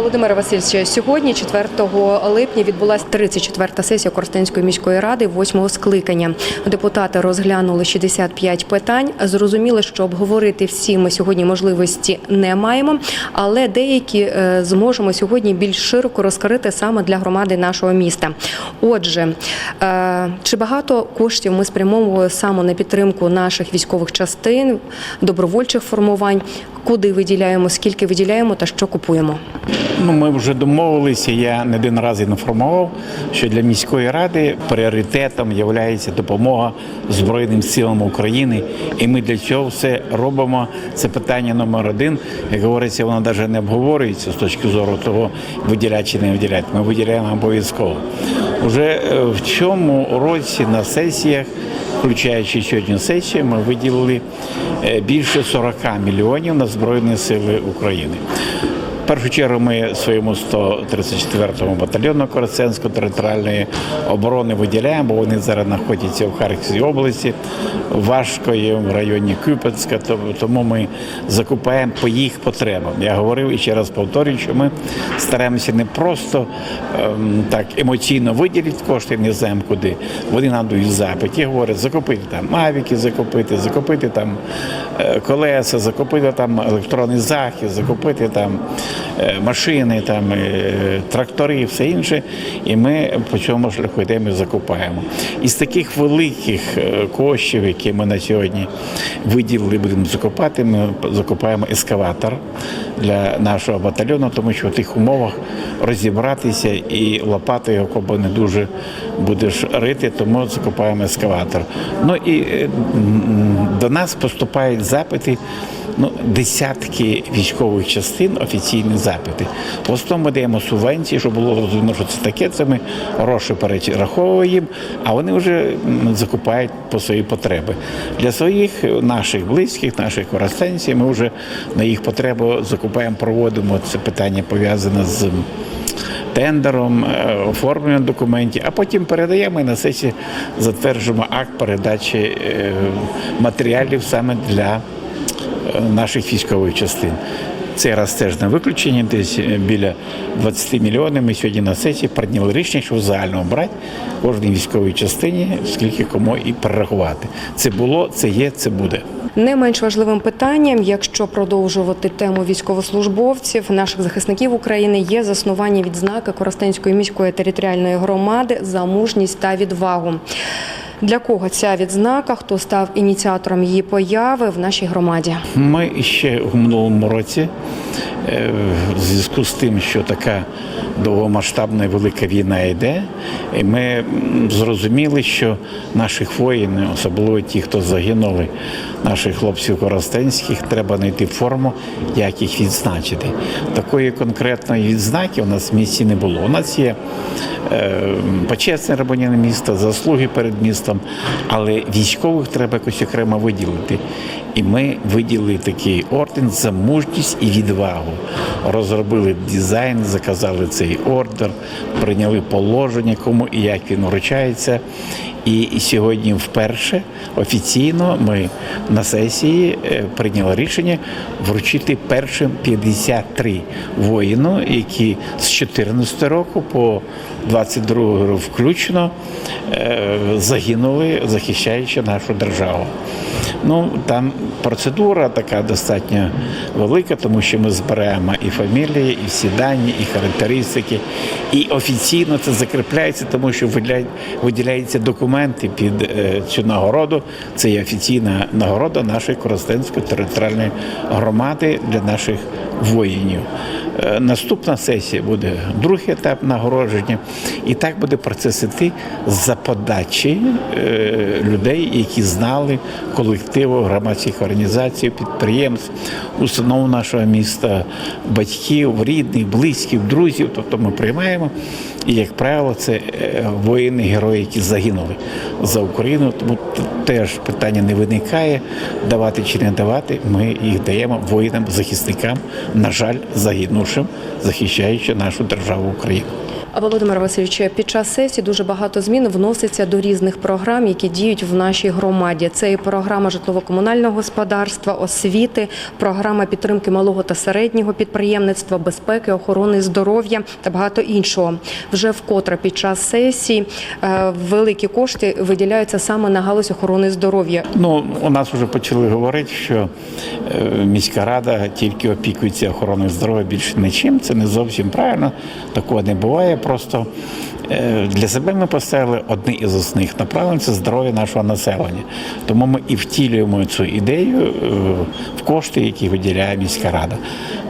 Володимире Васильовичу, сьогодні, 4 липня, відбулася 34-та сесія Коростенської міської ради, 8-го скликання. Депутати розглянули 65 питань. Зрозуміли, що обговорити всі ми сьогодні можливості не маємо, але деякі е, зможемо сьогодні більш широко розкрити саме для громади нашого міста. Отже, е, чи багато коштів ми спрямовували саме на підтримку наших військових частин, добровольчих формувань? Куди виділяємо, скільки виділяємо та що купуємо? Ну, ми вже домовилися. Я не один раз інформував, що для міської ради пріоритетом є допомога Збройним силам України, і ми для цього все робимо. Це питання номер один. Як говориться, воно навіть не обговорюється з точки зору того, виділяти чи не виділяти. Ми виділяємо обов'язково. Уже е, в цьому році на сесіях. Включаючи сьогодні сесію, ми виділили е, більше 40 мільйонів на Збройні Сили України. Першу чергу ми своєму 134-му батальйону Коростенської територіальної оборони виділяємо, бо вони зараз знаходяться в Харківській області, важко є в районі Кюпецька, то- тому ми закупаємо по їх потребам. Я говорив і ще раз повторюю, що ми стараємося не просто ем, так емоційно виділити кошти, не знаємо куди. Вони надають запит і говорять, закупити там мавіки, закупити, закупити там е, колеса, закупити там електронний захист, закупити там машини, там е, трактори, все інше. І ми по цьому шляху йдемо і закупаємо. Із таких великих е, коштів, які ми на сьогодні виділили, будемо закупати, ми закупаємо ескаватор для нашого батальйону, тому що в тих умовах розібратися і лопатою окопа не дуже будеш рити, тому закупаємо ескаватор. Ну і е, до нас поступають запити. Ну, десятки військових частин, офіційні запити. В ми даємо субвенції, щоб було зрозуміло, що це таке. Це ми гроші перераховуємо а вони вже закупають по свої потреби. Для своїх наших близьких, наших коростенців, ми вже на їх потребу закупаємо, проводимо це питання пов'язане з тендером, е, оформленням документів, а потім передаємо і на сесії затверджуємо акт передачі е, матеріалів саме для е, наших військових частин. Цей раз теж не виключення, десь е, біля 20 мільйонів. Ми сьогодні на сесії прийняли рішення, що в загальному брати кожній військовій частині, скільки кому і перерахувати. Це було, це є, це буде. Не менш важливим питанням, якщо продовжувати тему військовослужбовців, наших захисників України, є заснування відзнаки Коростенської міської територіальної громади за мужність та відвагу. Для кого ця відзнака? Хто став ініціатором її появи в нашій громаді? Ми ще в минулому році, е, в зв'язку з тим, що така довгомасштабна і велика війна йде, ми зрозуміли, що наших воїнів, особливо ті, хто загинули, наших хлопців коростенських, треба знайти форму, як їх відзначити. Такої конкретної відзнаки у нас в місті не було. У нас є е, почесне рабоніне місто, заслуги перед містом, але військових треба якось окремо виділити. І ми виділили такий орден за мужність і відвагу. Розробили дизайн, заказали цей ордер, прийняли положення, кому і як він вручається. І сьогодні вперше офіційно ми на сесії е, прийняли рішення вручити першим 53 воїну, які з 14 року по 22 рік включно е, загинули, захищаючи нашу державу. Ну там процедура така достатньо велика, тому що ми збираємо і фамілії, і всі дані, і характеристики. І офіційно це закріпляється, тому що виділяють- виділяються документи під е, цю нагороду. Це є офіційна нагорода нашої Коростенської територіальної громади для наших воїнів. Е, Наступна сесія буде другий етап нагородження, і так буде процес іти за подачі е, людей, які знали колективу громадських організацій, підприємств, установ нашого міста, батьків, рідних, близьких, друзів. Тобто ми приймаємо. І, як правило, це е, воїни, герої, які загинули за Україну. Тому теж питання не виникає, давати чи не давати. Ми їх даємо воїнам, захисникам, на жаль, загинувшим, захищаючи нашу державу Україну. Володимир Васильович, під час сесії дуже багато змін вноситься до різних програм, які діють в нашій громаді. Це і програма житлово-комунального господарства, освіти, програма підтримки малого та середнього підприємництва, безпеки, охорони здоров'я та багато іншого. Вже вкотре під час сесії е, великі кошти виділяються саме на галузь охорони здоров'я. Ну, у нас вже почали говорити, що е, міська рада тільки опікується охороною здоров'я більше нічим. Це не зовсім правильно. Такого не буває. Просто е, для себе ми поставили одне із основних направлень це здоров'я нашого населення. Тому ми і втілюємо цю ідею е, в кошти, які виділяє міська рада.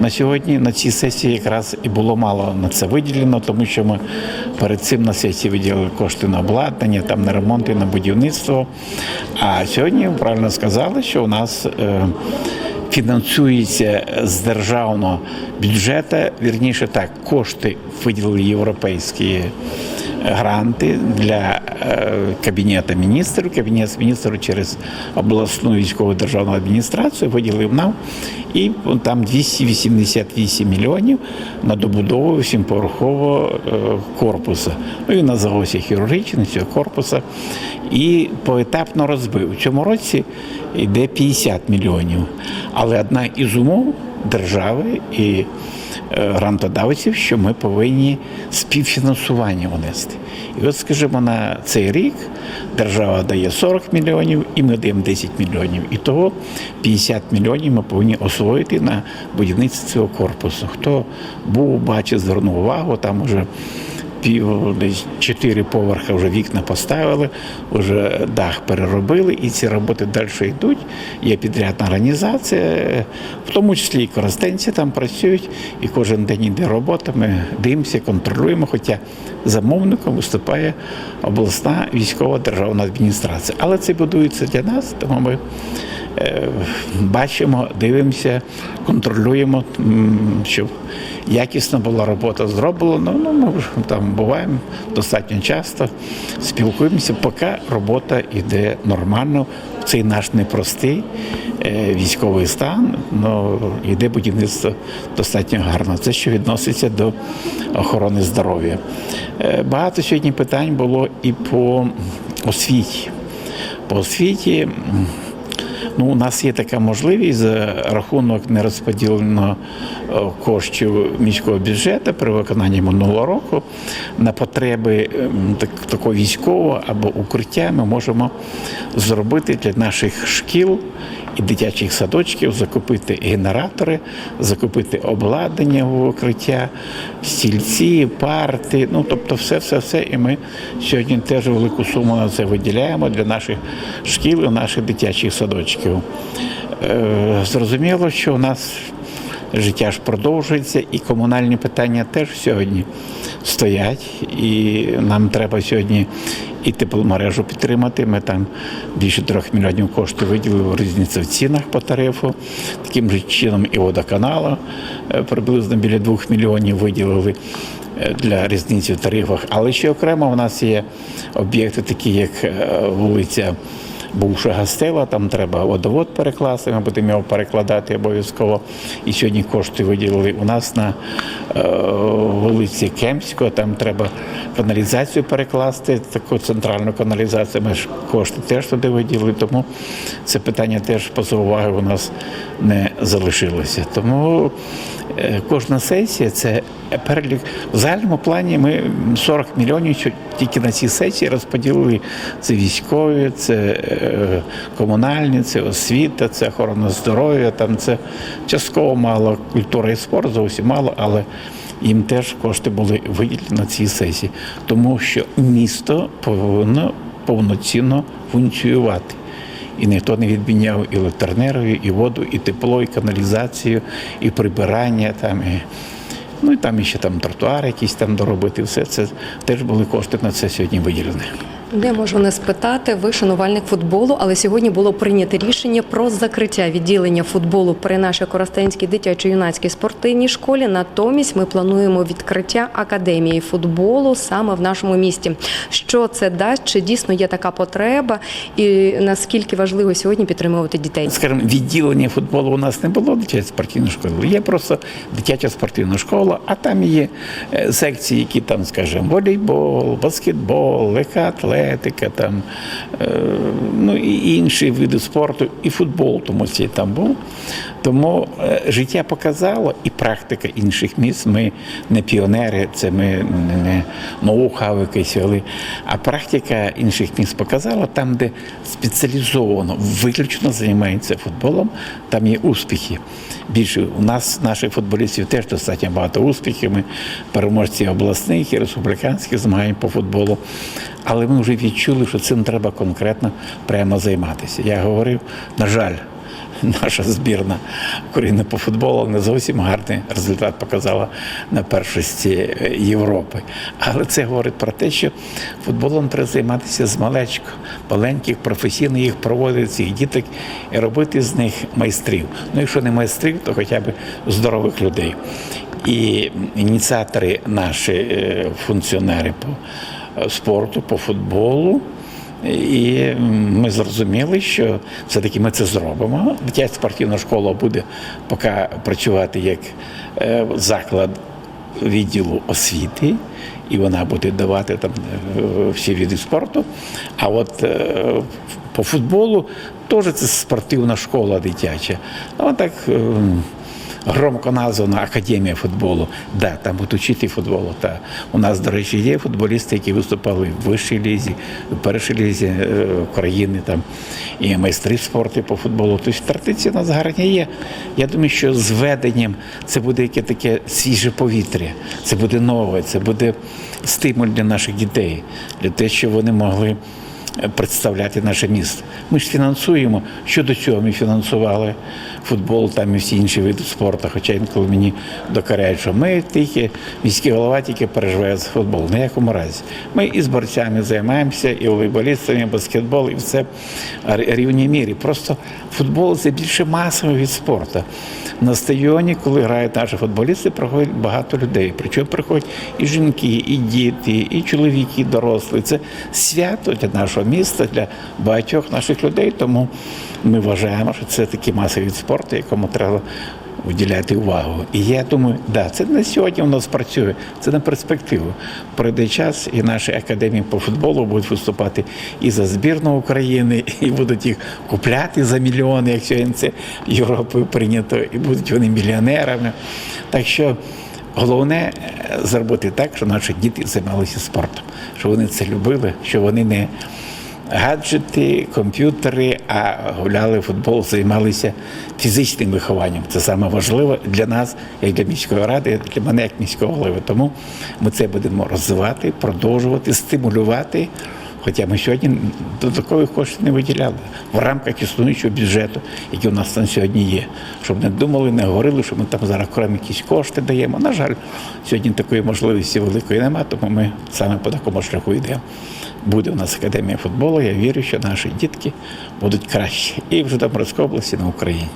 На сьогодні на цій сесії якраз і було мало на це виділено, тому що ми перед цим на сесії виділили кошти на обладнання, там на ремонт і на будівництво. А сьогодні ви правильно сказали, що у нас е, фінансується з державного бюджету, вірніше так, кошти виділили європейські гранти для е, Кабінету міністрів. Кабінет міністрів через обласну військову державну адміністрацію виділив нам і там 288 мільйонів на добудову сімповерхового е, корпусу. Ну і на загосі цього корпусу. І поетапно розбив. У цьому році йде 50 мільйонів. Але одна із умов держави і грантодавців, що ми повинні співфінансування внести. І от, скажімо, на цей рік держава дає 40 мільйонів, і ми даємо 10 мільйонів. І того 50 мільйонів ми повинні освоїти на будівництво цього корпусу. Хто був, бачив, звернув увагу, там уже пів десь чотири поверха вже вікна поставили, вже дах переробили, і ці роботи далі йдуть. Є підрядна організація, в тому числі і коростенці там працюють, і кожен день йде робота. Ми дивимося, контролюємо. Хоча замовником виступає обласна військова державна адміністрація. Але це будується для нас, тому ми. Е, Бачимо, дивимося, контролюємо, щоб якісно була робота зроблена. Ну, ми там буваємо достатньо часто, спілкуємося, поки робота йде нормально. Цей наш непростий е, військовий стан, ну, йде будівництво достатньо гарно. Це що відноситься до охорони здоров'я. Е, Багато сьогодні питань було і по освіті. По освіті. Ну, у нас є така можливість за рахунок нерозподіленого е, коштів міського бюджету при виконанні минулого року на потреби ем, так, такого військового або укриття ми можемо зробити для наших шкіл і дитячих садочків, закупити генератори, закупити обладнання в укриття, стільці, парти, ну тобто все, все, все. І ми сьогодні теж велику суму на це виділяємо для наших шкіл і наших дитячих садочків. Е, Зрозуміло, що у нас життя ж продовжується, і комунальні питання теж сьогодні стоять. І нам треба сьогодні і тепломережу підтримати. Ми там більше трьох мільйонів коштів виділили різниця в цінах по тарифу. Таким же чином і водоканалу е, приблизно біля двох мільйонів виділили е, для різниці в тарифах. Але ще окремо в нас є об'єкти, такі як вулиця. Бувша гастела, там треба водовод перекласти, ми будемо його перекладати обов'язково. І сьогодні кошти виділили у нас на е, вулиці Кемського, там треба каналізацію перекласти, таку центральну каналізацію. Ми ж кошти теж туди виділили, тому це питання теж поза уваги у нас не залишилося. Тому е, кожна сесія це перелік. В загальному плані ми 40 мільйонів тільки на цій сесії розподілили. Це військові, це е, комунальні, це освіта, це охорона здоров'я. Там це частково мало культура і спорт, зовсім мало, але їм теж кошти були виділені на цій сесії, тому що місто повинно повноцінно функціювати. І ніхто не відміняв і електроенергію, і воду, і тепло, і каналізацію, і прибирання там. І, ну і там ще там тротуари якісь там доробити. Все це теж були кошти на це сьогодні виділені. Не можу не спитати. Ви шанувальник футболу, але сьогодні було прийнято рішення про закриття відділення футболу при нашій Коростенській дитячо-юнацькій спортивній школі. Натомість ми плануємо відкриття академії футболу саме в нашому місті. Що це дасть? Чи дійсно є така потреба? І наскільки важливо сьогодні підтримувати дітей? Скажімо, відділення футболу у нас не було дитячої спортивної школи. Є просто дитяча спортивна школа, а там є е, секції, які там, скажімо, волейбол, баскетбол, легка атлетика, там, е, ну і інші види спорту, і футбол, тому що там був. Тому е, життя показало, і практика інших міст. Ми не піонери, це ми не, ноу-хау якийсь вели. А практика інших міст показала, там, де спеціалізовано, виключно займаються футболом, там є успіхи. Більше у нас, наших футболістів, теж достатньо багато успіхів. Ми переможці обласних і республіканських змагань по футболу. Але ми вже відчули, що цим треба конкретно прямо займатися. Я говорив, на жаль, наша збірна України по футболу не зовсім гарний результат показала на першості Європи. Але це говорить про те, що футболом треба займатися з малечку, маленьких, професійно їх проводити цих діток і робити з них майстрів. Ну, якщо не майстрів, то хоча б здорових людей. І ініціатори наші е, функціонери по спорту, по футболу. І ми зрозуміли, що все-таки ми це зробимо. Дитяча спортивна школа буде поки працювати як е, заклад відділу освіти, і вона буде давати там е, всі види спорту. А от е, по футболу теж це спортивна школа дитяча. Ну, так е, громко названа Академія футболу. Да, там будуть вчити футболу. Та у нас, до речі, є футболісти, які виступали в вищій лізі, в першій лізі е, України, там і майстри спорту по футболу. Тобто традиції у нас гарні є. Я думаю, що з введенням це буде яке таке свіже повітря, це буде нове, це буде стимуль для наших дітей, для того, щоб вони могли представляти наше місто. Ми ж фінансуємо. Щодо цього ми фінансували футбол там і всі інші види спорту. Хоча інколи мені докаряють, що ми тільки міський голова тільки переживає за футбол. В ніякому разі. Ми і з борцями займаємося, і волейболістами, і баскетбол, і все рівні мірі. Просто футбол це більше масовий від спорту. На стадіоні, коли грають наші футболісти, приходять багато людей. Причому приходять і жінки, і діти, і чоловіки, і дорослі. Це свято для нашого міста, для багатьох наших людей. Тому ми вважаємо, що це такий масовий від спорту, якому треба виділяти увагу. І я думаю, да, це не сьогодні у нас працює, це на перспективу. Пройде час, і наші академії по футболу будуть виступати і за збірну України, і будуть їх купляти за мільйони, як сьогодні це Європою прийнято, і будуть вони мільйонерами. Так що. Головне е, зробити так, щоб наші діти займалися спортом, щоб вони це любили, щоб вони не гаджети, комп'ютери, а гуляли футбол, займалися фізичним вихованням. Це саме важливо для нас, як для міської ради, для мене як міського голови. Тому ми це будемо розвивати, продовжувати, стимулювати. Хоча ми сьогодні додаткових коштів не виділяли в рамках існуючого бюджету, який у нас там сьогодні є. Щоб не думали, не говорили, що ми там зараз окремі якісь кошти даємо. На жаль, сьогодні такої можливості великої немає, тому ми саме по такому шляху йдемо. Буде у нас академія футболу. Я вірю, що наші дітки будуть кращі і в Житомирській області, і на Україні.